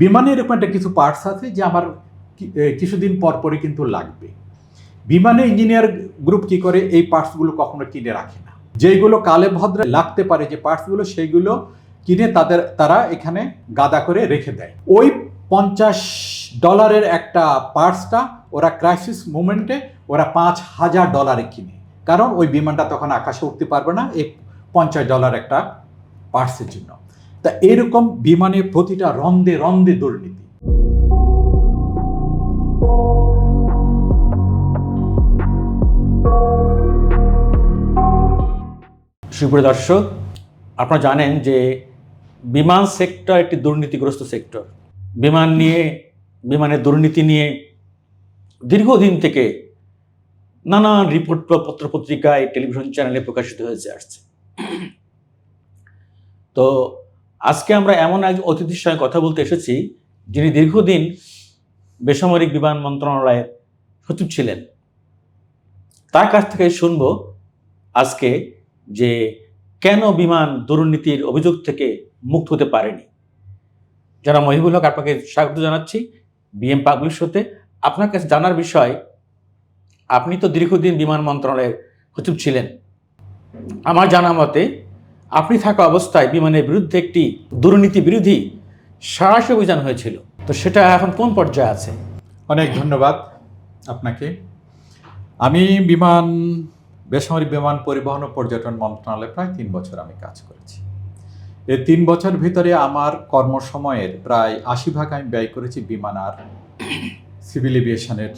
বিমানে এরকম একটা কিছু পার্টস আছে যে আমার কিছুদিন পর পরই কিন্তু লাগবে। বিমানে ইঞ্জিনিয়ার গ্রুপ কি করে? এই পার্টসগুলো কখনো কিনে রাখে না। যেইগুলো কালে ভদ্রে লাগতে পারে, যে পার্টসগুলো সেইগুলো কিনে তাদের, তারা এখানে গাদা করে রেখে দেয়। ওই পঞ্চাশ ডলারের একটা পার্টসটা ওরা ক্রাইসিস মুমেন্টে ওরা পাঁচ হাজার ডলারে কিনে। কারণ ওই বিমানটা তখন আকাশে উঠতে পারবে না, এই পঞ্চাশ ডলার একটা পার্টসের জন্য। তা এরকম বিমানে প্রতিটা রন্দে রন্দে দুর্নীতি। সুপ্রিয় দর্শক, আপনারা জানেন যে বিমান সেক্টর একটি দুর্নীতিগ্রস্ত সেক্টর। বিমান নিয়ে, বিমানের দুর্নীতি নিয়ে দীর্ঘদিন থেকে নানান রিপোর্ট পত্র পত্রিকায় টেলিভিশন চ্যানেলে প্রকাশিত হয়েছে আসছে। তো আজকে আমরা এমন এক অতিথির সঙ্গে কথা বলতে এসেছি, যিনি দীর্ঘদিন বেসামরিক বিমান মন্ত্রণালয়ের সচিব ছিলেন। তার কাছ থেকে শুনব আজকে যে কেন বিমান দুর্নীতির অভিযোগ থেকে মুক্ত হতে পারেনি। যারা মহিবুল হক, আপনাকে স্বাগত জানাচ্ছি বিএম পাবলিশ হতে আপনার কাছে জানার বিষয়, আপনি তো দীর্ঘদিন বিমান মন্ত্রণালয়ের সচিব ছিলেন। আমার জানা মতে আপনি থাকা অবস্থায় বিমানের বিরুদ্ধে একটি দুর্নীতি বিরোধী সারাশি অভিযান হয়েছিল। তো সেটা এখন কোন পর্যায়ে আছে? অনেক ধন্যবাদ আপনাকে। আমি বিমান, বেসামরিক বিমান পরিবহন ও পর্যটন মন্ত্রণালয়ে প্রায় তিন বছর আমি কাজ করেছি। এই তিন বছর ভিতরে আমার কর্মসময়ের প্রায় আশি ভাগ আমি ব্যয় করেছি বিমান আর সিভিল এভিয়েশনের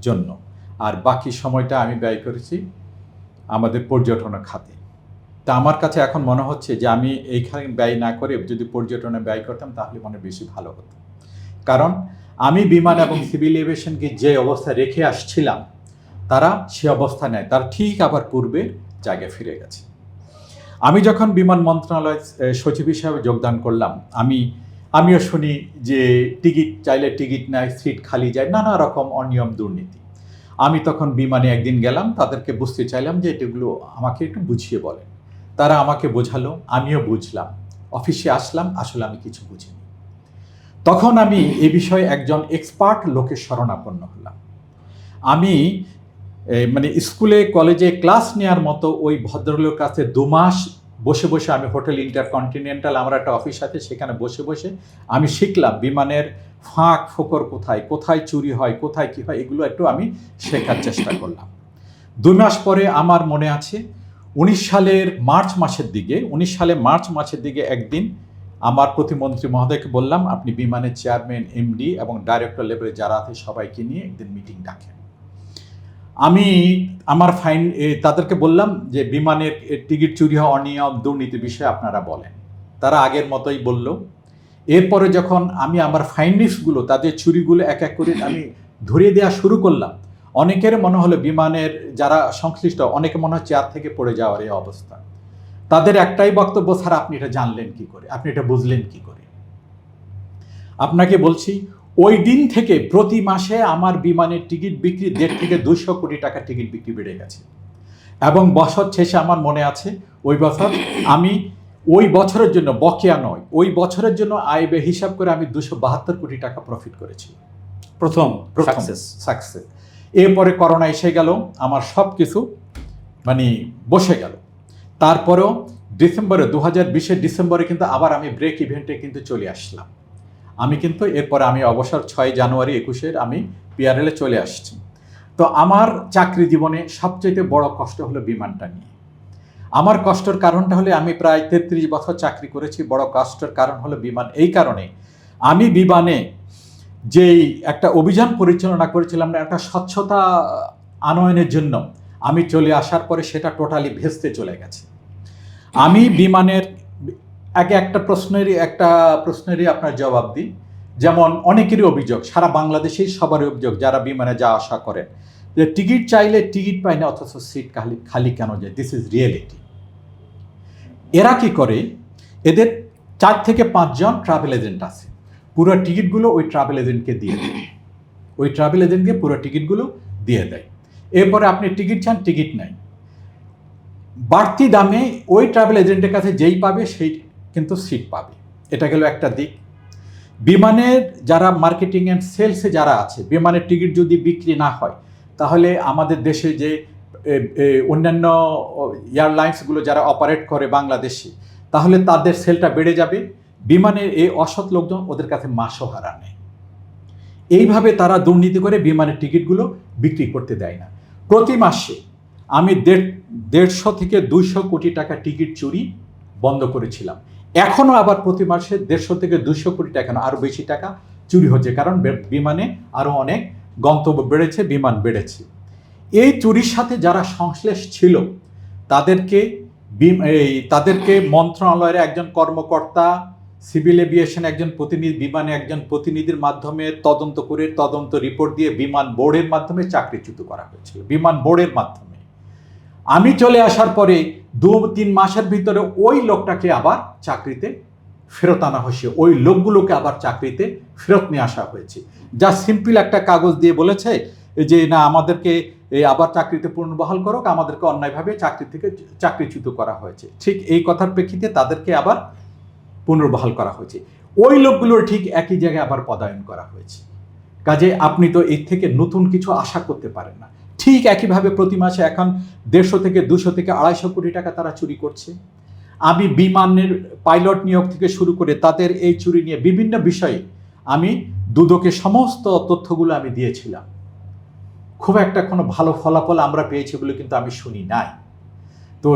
জন্য। আর বাকি সময়টা আমি ব্যয় করেছি আমাদের পর্যটন খাতে। তা আমার কাছে এখন মনে হচ্ছে যে আমি এইখানে ব্যয় না করে যদি পর্যটনে ব্যয় করতাম তাহলে মনে বেশি ভালো হতো। কারণ আমি বিমান এবং সিভিল এভিয়েশনকে যে অবস্থায় রেখে আসছিলাম, তারা সে অবস্থা নেয়। তার ঠিক আবার পূর্বে জায়গায় ফিরে গেছে। আমি যখন বিমান মন্ত্রণালয় সচিব হিসাবে যোগদান করলাম, আমি, আমিও শুনি যে টিকিট, চাইলে টিকিট নেয়, সিট খালি যায়, নানা রকম অনিয়ম, দুর্নীতি। আমি তখন বিমানে একদিন গেলাম, তাদেরকে বুঝতে চাইলাম যে এগুলো আমাকে একটু বুঝিয়ে বলেন। তারা আমাকে বোঝালো, আমিও বুঝলাম। অফিসে আসলাম, আসলে আমি কিছু বুঝিনি। তখন আমি এ বিষয়ে একজন এক্সপার্ট লোকের শরণাপন্ন হলাম। আমি মানে স্কুলে, কলেজে ক্লাস নেওয়ার মতো ওই ভদ্রলোকের কাছে দু মাস বসে বসে আমি হোটেল ইন্টারকন্টিনেন্টাল, আমার একটা অফিস আছে, সেখানে বসে বসে আমি শিখলাম বিমানের ফাঁক, ফোকর কোথায় কোথায় চুরি হয়, কোথায় কি হয়, এগুলো একটু আমি শেখার চেষ্টা করলাম। দুই মাস পরে আমার মনে আছে উনিশ সালের মার্চ মাসের দিকে, উনিশ সালে মার্চ মাসের দিকে একদিন আমার প্রতিমন্ত্রী মহোদয়কে বললাম, আপনি বিমানের চেয়ারম্যান, এমডি এবং ডাইরেক্টর লেভেলে যারা আছে সবাইকে নিয়ে একদিন মিটিং ডাকেন। আমি আমার ফাইন তাদেরকে বললাম যে, বিমানের টিকিট চুরি হওয়া, অনিয়ম দুর্নীতি বিষয়ে আপনারা বলেন। তারা আগের মতোই বলল। এরপরে যখন আমি আমার ফাইন্ডিংসগুলো তাদের চুরিগুলো এক এক করে আমি ধরিয়ে দেওয়া শুরু করলাম অনেকের মনে হলো বিমানের যারা সংশ্লিষ্ট অনেকে মনে হয় চেয়ার থেকে পড়ে যাওয়ার এই অবস্থা। তাদের একটাই বক্তব্য স্যার আপনি এটা জানলেন কি করে? আপনি এটা বুঝলেন কি করে? আপনাকে বলছি ওই দিন থেকে প্রতি মাসে আমার বিমানের টিকিট বিক্রি দেড় থেকে দুশো কোটি টাকা টিকিট বিক্রি বেড়ে গেছে। এবং বছর শেষে আমার মনে আছে ওই বছর আমি ওই বছরের জন্য বকেয়া নয় ওই বছরের জন্য আয় ব্যয় হিসাব করে আমি দুশো বাহাত্তর কোটি টাকা প্রফিট করেছি। প্রথম প্রথম সাকসেস সাকসেস এরপরে করোনা এসে গেল, আমার সব কিছু মানে বসে গেল। তারপরেও ডিসেম্বরে দু হাজার বিশের ডিসেম্বরে কিন্তু আবার আমি ব্রেক ইভেন্টে কিন্তু চলে আসলাম। আমি কিন্তু এরপরে আমি অবসর ছয় জানুয়ারি একুশের আমি পিআরএলে চলে আসছি। তো আমার চাকরি জীবনে সবচেয়ে বড় কষ্ট হলো বিমানটা নিয়ে। আমার কষ্টের কারণটা হলে আমি প্রায় তেত্রিশ বছর চাকরি করেছি, বড় কষ্টের কারণ হলো বিমান। এই কারণে আমি বিমানে যেই একটা অভিযান পরিচালনা করেছিলাম না, একটা স্বচ্ছতা আনয়নের জন্য আমি চলে আসার পরে সেটা টোটালি ভেস্তে চলে গেছে। আমি বিমানের, আগে একটা প্রশ্নেরই একটা প্রশ্নেরই আপনার জবাব দিই। যেমন অনেকেরই অভিযোগ, সারা বাংলাদেশেই সবারই অভিযোগ যারা বিমানে যাওয়া আসা করেন যে টিকিট চাইলে টিকিট পায় না, অথচ সিট খালি খালি কেন যায় দিস ইজ রিয়েলিটি এরা কি করে? এদের চার থেকে পাঁচজন ট্রাভেল এজেন্ট আছে। পুরো টিকিটগুলো ওই ট্রাভেল এজেন্টকে দিয়ে দেয়। ওই ট্রাভেল এজেন্টকে পুরো টিকিটগুলো দিয়ে দেয়। এরপরে আপনি টিকিট চান, টিকিট নেই। বাড়তি দামে ওই ট্রাভেল এজেন্টের কাছে যেই পাবে, সেই কিন্তু সিট পাবে। এটা গেল একটা দিক। বিমানের যারা মার্কেটিং অ্যান্ড সেলসে যারা আছে, বিমানের টিকিট যদি বিক্রি না হয়, তাহলে আমাদের দেশে যে অন্যান্য এয়ারলাইন্সগুলো যারা অপারেট করে বাংলাদেশে, তাহলে তাদের সেলটা বেড়ে যাবে। বিমানের এই অসৎ লোকজন ওদের কাছে মাসোহারা নেয় এইভাবে তারা দুর্নীতি করে বিমানের টিকিটগুলো বিক্রি করতে দেয় না। প্রতি মাসে আমি দেড়, দেড়শো থেকে দুইশো কোটি টাকা টিকিট চুরি বন্ধ করেছিলাম। এখনও আবার প্রতি মাসে দেড়শো থেকে দুশো কোটি টাকা না, আরও বেশি টাকা চুরি হচ্ছে কারণ বিমানে আরও অনেক গন্তব্য বেড়েছে, বিমান বেড়েছে। এই চুরির সাথে যারা সংশ্লেষ ছিল, তাদেরকে এই তাদেরকে মন্ত্রণালয়ের একজন কর্মকর্তা সিভিল এভিয়েশন একজন প্রতিনিধি, বিমানে একজন প্রতিনিধির মাধ্যমে তদন্ত করে তদন্ত রিপোর্ট দিয়ে বিমান বোর্ডের মাধ্যমে চাকরিচ্যুত করা হয়েছিল, বিমান বোর্ডের মাধ্যমে। আমি চলে আসার পরে দু, তিন মাসের ভিতরে ওই লোকটাকে আবার চাকরিতে ফেরত আনা হয়েছে, ওই লোকগুলোকে আবার চাকরিতে ফেরত নিয়ে আসা হয়েছে। যা সিম্পল একটা কাগজ দিয়ে বলেছে যে, না, আমাদেরকে আবার চাকরিতে পুনর্বহাল করুক, আমাদেরকে অন্যায়ভাবে চাকরি থেকে চাকরিচ্যুত করা হয়েছে। ঠিক এই কথার প্রেক্ষিতে তাদেরকে আবার পুনর্বহাল করা হয়েছে। ওই লোকগুলোর ঠিক একই জায়গায় আবার পদায়ন করা হয়েছে। কাজে আপনি তো এর থেকে নতুন কিছু আশা করতে পারেন না। ঠিক একইভাবে প্রতি মাসে এখন দেড়শো থেকে দুশো থেকে আড়াইশো কোটি টাকা তারা চুরি করছে। আমি বিমানের পাইলট নিয়োগ থেকে শুরু করে তাদের এই চুরি নিয়ে বিভিন্ন বিষয়ে আমি দুদকে সমস্ত তথ্যগুলো আমি দিয়েছিলাম। খুব একটা কোনো ভালো ফলাফল আমরা পেয়েছি বলে কিন্তু আমি শুনি নাই। তো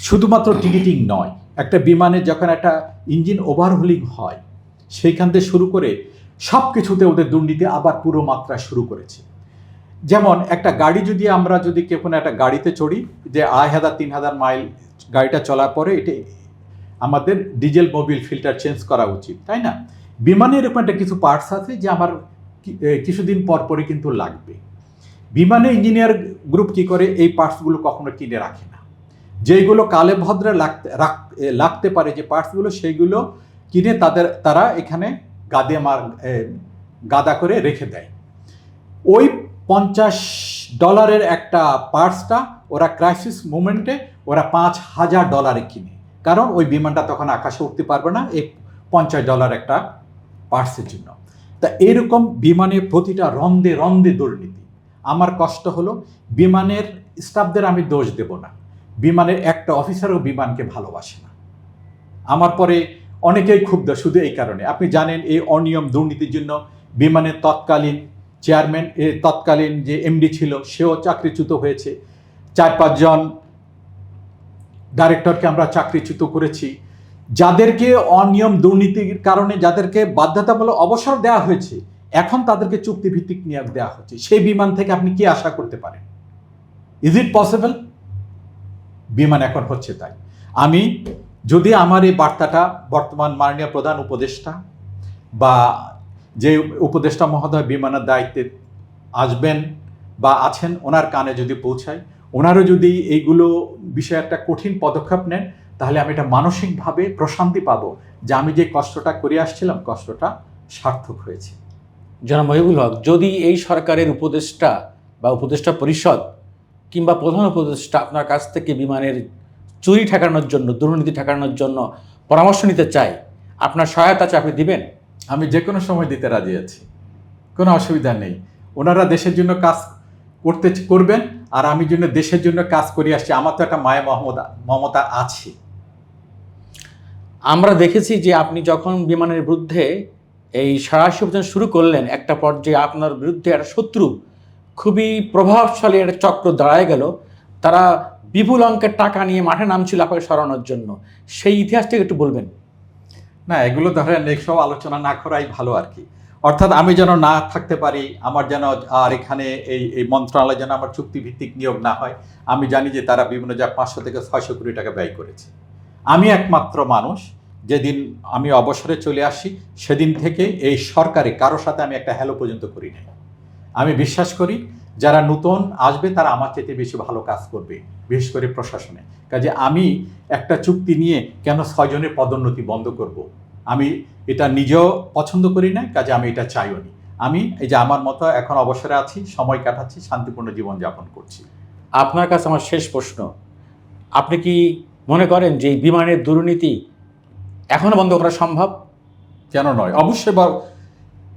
শুধুমাত্র টিকিটিং নয় একটা বিমানে যখন একটা ইঞ্জিন ওভারহোলিং হয়, সেইখান থেকে শুরু করে সব কিছুতে ওদের দুর্নীতি আবার পুরো মাত্রা শুরু করেছে। যেমন একটা গাড়ি যদি আমরা যদি কেউ কোনো একটা গাড়িতে চড়ি, যে আড়াই হাজার, তিন হাজার মাইল গাড়িটা চলার পরে এটা আমাদের ডিজেল, মোবিল ফিল্টার চেঞ্জ করা উচিত, তাই না? বিমানে এরকম একটা কিছু পার্টস আছে যে আমার কিছুদিন পর পরে কিন্তু লাগবে। বিমানে ইঞ্জিনিয়ার গ্রুপ কি করে এই পার্টসগুলো কখনো কিনে রাখে না। যেইগুলো কালে ভদ্রে লাগতে লাগতে পারে যে পার্টসগুলো, সেইগুলো কিনে তাদের, তারা এখানে গাদে মার গাদা করে রেখে দেয়। ওই পঞ্চাশ ডলারের একটা পার্টসটা ওরা ক্রাইসিস মুমেন্টে ওরা পাঁচ হাজার ডলারে কিনে। কারণ ওই বিমানটা তখন আকাশে উঠতে পারবে না, এই পঞ্চাশ ডলার একটা পার্টসের জন্য। তা এরকম বিমানে প্রতিটা রন্দে রন্দে দুর্নীতি। আমার কষ্ট হলো, বিমানের স্টাফদের আমি দোষ দেব না। বিমানের একটা অফিসারও বিমানকে ভালোবাসে না। আমার পরে অনেকেই ক্ষুব্ধ শুধু এই কারণে। আপনি জানেন এই অনিয়ম দুর্নীতির জন্য বিমানের তৎকালীন চেয়ারম্যান, এ তৎকালীন যে এমডি ছিল, সেও চাকরিচ্যুত হয়েছে। চার পাঁচজন ডাইরেক্টরকে আমরা চাকরিচ্যুত করেছি। যাদেরকে অনিয়ম দুর্নীতির কারণে যাদেরকে বাধ্যতামূলক অবসর দেওয়া হয়েছে, এখন তাদেরকে চুক্তিভিত্তিক নিয়োগ দেওয়া হচ্ছে। সেই বিমান থেকে আপনি কি আশা করতে পারেন? ইজ ইট পসিবল বিমান এখন হচ্ছে তাই। আমি যদি আমার এই বার্তাটা বর্তমান মাননীয় প্রধান উপদেষ্টা বা যে উপদেষ্টা মহোদয় বিমানের দায়িত্বে আসবেন বা আছেন, ওনার কানে যদি পৌঁছায় ওনারও যদি এইগুলো বিষয়ে একটা কঠিন পদক্ষেপ নেন, তাহলে আমি এটা মানসিকভাবে প্রশান্তি পাবো যে আমি যে কষ্টটা করে আসছিলাম, কষ্টটা সার্থক হয়েছে। জনাব মহিবুল হক, যদি এই সরকারের উপদেষ্টা বা উপদেষ্টা পরিষদ কিংবা প্রধান উপদেষ্টা আপনার কাছ থেকে বিমানের চুরি ঠেকানোর জন্য দুর্নীতি ঠেকানোর জন্য পরামর্শ নিতে চাই আপনার সহায়তা চাপে দিবেন? আমি যে কোনো সময় দিতে রাজি আছি। কোনো অসুবিধা নেই। ওনারা দেশের জন্য কাজ করতে করবেন আর আমি জন্য দেশের জন্য কাজ করে আসছি। আমার তো একটা মায়া মমতা মমতা আছে। আমরা দেখেছি যে আপনি যখন বিমানের বিরুদ্ধে এই সারাশি অভিযান শুরু করলেন একটা পর্যায়ে আপনার বিরুদ্ধে একটা শত্রু খুবই প্রভাবশালী একটা চক্র দাঁড়ায় গেল। তারা বিপুল অঙ্কের টাকা নিয়ে মাঠে নামছিল আপনাকে সরানোর জন্য। সেই ইতিহাসটাকে একটু বলবেন। না, এগুলো ধরেন এইসব আলোচনা না করাই ভালো আর কি। অর্থাৎ আমি যেন না থাকতে পারি, আমার যেন আর এখানে এই এই মন্ত্রণালয় যেন আমার চুক্তিভিত্তিক নিয়োগ না হয়, আমি জানি যে তারা বিভিন্ন যা পাঁচশো থেকে ছয়শো কোটি টাকা ব্যয় করেছে। আমি একমাত্র মানুষ, যেদিন আমি অবসরে চলে আসি, সেদিন থেকে এই সরকারে কারোর সাথে আমি একটা হ্যালো পর্যন্ত করি নাই। আমি বিশ্বাস করি যারা নতুন আসবে তারা আমার চাইতে বেশি ভালো কাজ করবে বিশেষ করে প্রশাসনে। কাজে আমি একটা চুক্তি নিয়ে কেন ছয়জনের পদোন্নতি বন্ধ করব। আমি এটা নিজেও পছন্দ করি না কাজে আমি এটা চাইও নি। আমি এই যে আমার মতো এখন অবসরে আছি সময় কাটাচ্ছি শান্তিপূর্ণ জীবন যাপন করছি। আপনার কাছে আমার শেষ প্রশ্ন। আপনি কি মনে করেন যে এই বিমানের দুর্নীতি এখনও বন্ধ করা সম্ভব? কেন নয়? অবশ্যই বা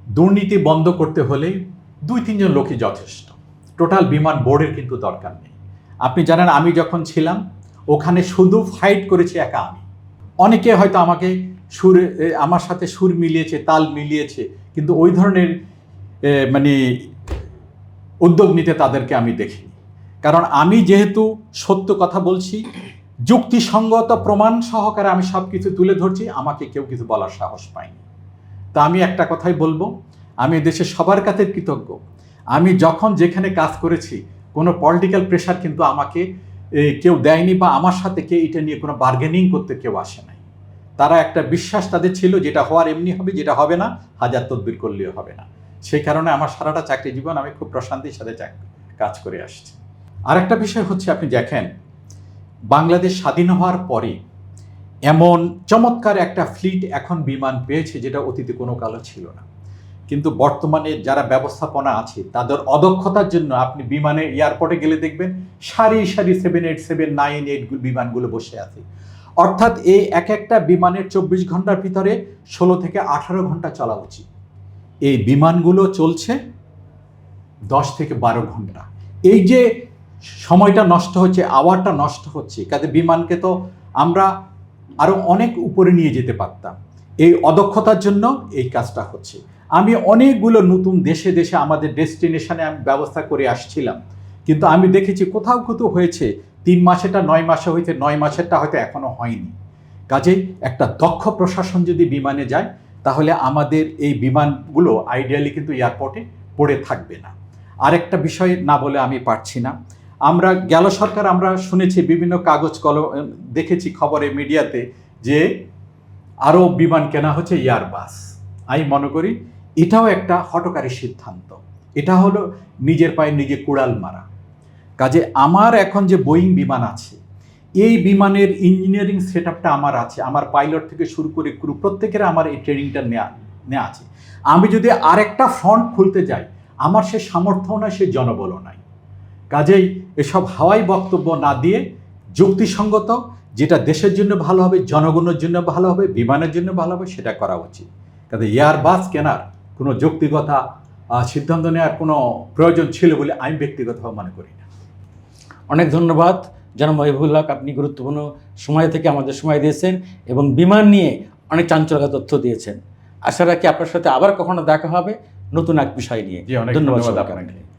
দুর্নীতি বন্ধ করতে হলে দুই, তিনজন লোকই যথেষ্ট। টোটাল বিমান বোর্ডের কিন্তু দরকার নেই। আপনি জানেন, আমি যখন ছিলাম, ওখানে শুধু ফাইট করেছি একা আমি। অনেকে হয়তো আমাকে সুর আমার সাথে সুর মিলিয়েছে, তাল মিলিয়েছে, কিন্তু ওই ধরনের মানে উদ্যোগ নিতে তাদেরকে আমি দেখিনি। কারণ আমি যেহেতু সত্য কথা বলছি, যুক্তিসঙ্গত প্রমাণ সহকারে আমি সব কিছু তুলে ধরছি, আমাকে কেউ কিছু বলার সাহস পায়নি। তা আমি একটা কথাই বলব আমি দেশের সবার কাছে কৃতজ্ঞ। আমি যখন যেখানে কাজ করেছি, কোনো পলিটিক্যাল প্রেশার কিন্তু আমাকে কেউ দেয়নি বা আমার সাথে কে, এটা নিয়ে কোনো বার্গেনিং করতে কেউ আসে নাই। তারা একটা বিশ্বাস তাদের ছিল, যেটা হওয়ার এমনি হবে, যেটা হবে না, হাজার তদবির করলেও হবে না। সেই কারণে আমার সারাটা চাকরি জীবন আমি খুব প্রশান্তির সাথে কাজ করে আসছি। আর একটা বিষয় হচ্ছে, আপনি দেখেন, বাংলাদেশ স্বাধীন হওয়ার পরে এমন চমৎকার একটা ফ্লিট এখন বিমান পেয়েছে, যেটা অতীতে কোনো কালো ছিল না। কিন্তু বর্তমানে যারা ব্যবস্থাপনা আছে, তাদের অদক্ষতার জন্য আপনি বিমানে এয়ারপোর্টে গেলে দেখবেন সারি সারি seven eight seven nine eight বিমানগুলো বসে আছে। অর্থাৎ এই এক একটা বিমানের চব্বিশ ঘণ্টার ভিতরে ষোলো থেকে আঠারো ঘণ্টা চলা উচিত। এই বিমানগুলো চলছে দশ থেকে বারো ঘণ্টা। এই যে সময়টা নষ্ট হচ্ছে, আওয়ারটা নষ্ট হচ্ছে, কাজে বিমানকে তো আমরা আরও অনেক উপরে নিয়ে যেতে পারতাম। এই অদক্ষতার জন্য এই কাজটা হচ্ছে। আমি অনেকগুলো নতুন দেশে দেশে আমাদের ডেস্টিনেশনে আমি ব্যবস্থা করে আসছিলাম। কিন্তু আমি দেখেছি কোথাও কোথাও হয়েছে, তিন মাসেটা নয় মাসে হয়েছে, নয় মাসেরটা হয়তো এখনও হয়নি। কাজেই একটা দক্ষ প্রশাসন যদি বিমানে যায়, তাহলে আমাদের এই বিমানগুলো আইডিয়ালি কিন্তু এয়ারপোর্টে পড়ে থাকবে না। আরেকটা বিষয় না বলে আমি পারছি না। আমরা, গেল সরকার আমরা শুনেছি বিভিন্ন কাগজ কলম, দেখেছি খবরে, মিডিয়াতে যে আরও বিমান কেনা হচ্ছে এয়ারবাস আমি মনে করি এটাও একটা হটকারী সিদ্ধান্ত। এটা হলো নিজের পায়ে নিজে কুড়াল মারা। কাজে আমার এখন যে বোয়িং বিমান আছে, এই বিমানের ইঞ্জিনিয়ারিং সেট আপটা আমার আছে, আমার পাইলট থেকে শুরু করে ক্রু প্রত্যেকের আমার এই ট্রেনিংটা নেওয়া নেওয়া আছে। আমি যদি আরেকটা ফ্রন্ট খুলতে যাই, আমার সে সামর্থ্য নাই, সে জনবলও নাই। কাজেই এসব হাওয়াই বক্তব্য না দিয়ে যুক্তিসঙ্গত, যেটা দেশের জন্য ভালো হবে, জনগণের জন্য ভালো হবে, বিমানের জন্য ভালো হবে, সেটা করা উচিত। কাজে এয়ার বাস কেনার কোনো যৌক্তিকতা সিদ্ধান্ত নেওয়ার কোনো প্রয়োজন ছিল বলে আমি ব্যক্তিগতভাবে মনে করি না। অনেক ধন্যবাদ। যেন মহিবুল্লাহ আপনি গুরুত্বপূর্ণ সময় থেকে আমাদের সময় দিয়েছেন এবং বিমান নিয়ে অনেক চাঞ্চল্যকর তথ্য দিয়েছেন। আশা রাখি আপনার সাথে আবার কখনো দেখা হবে নতুন এক বিষয় নিয়ে। ধন্যবাদ আপনাকে।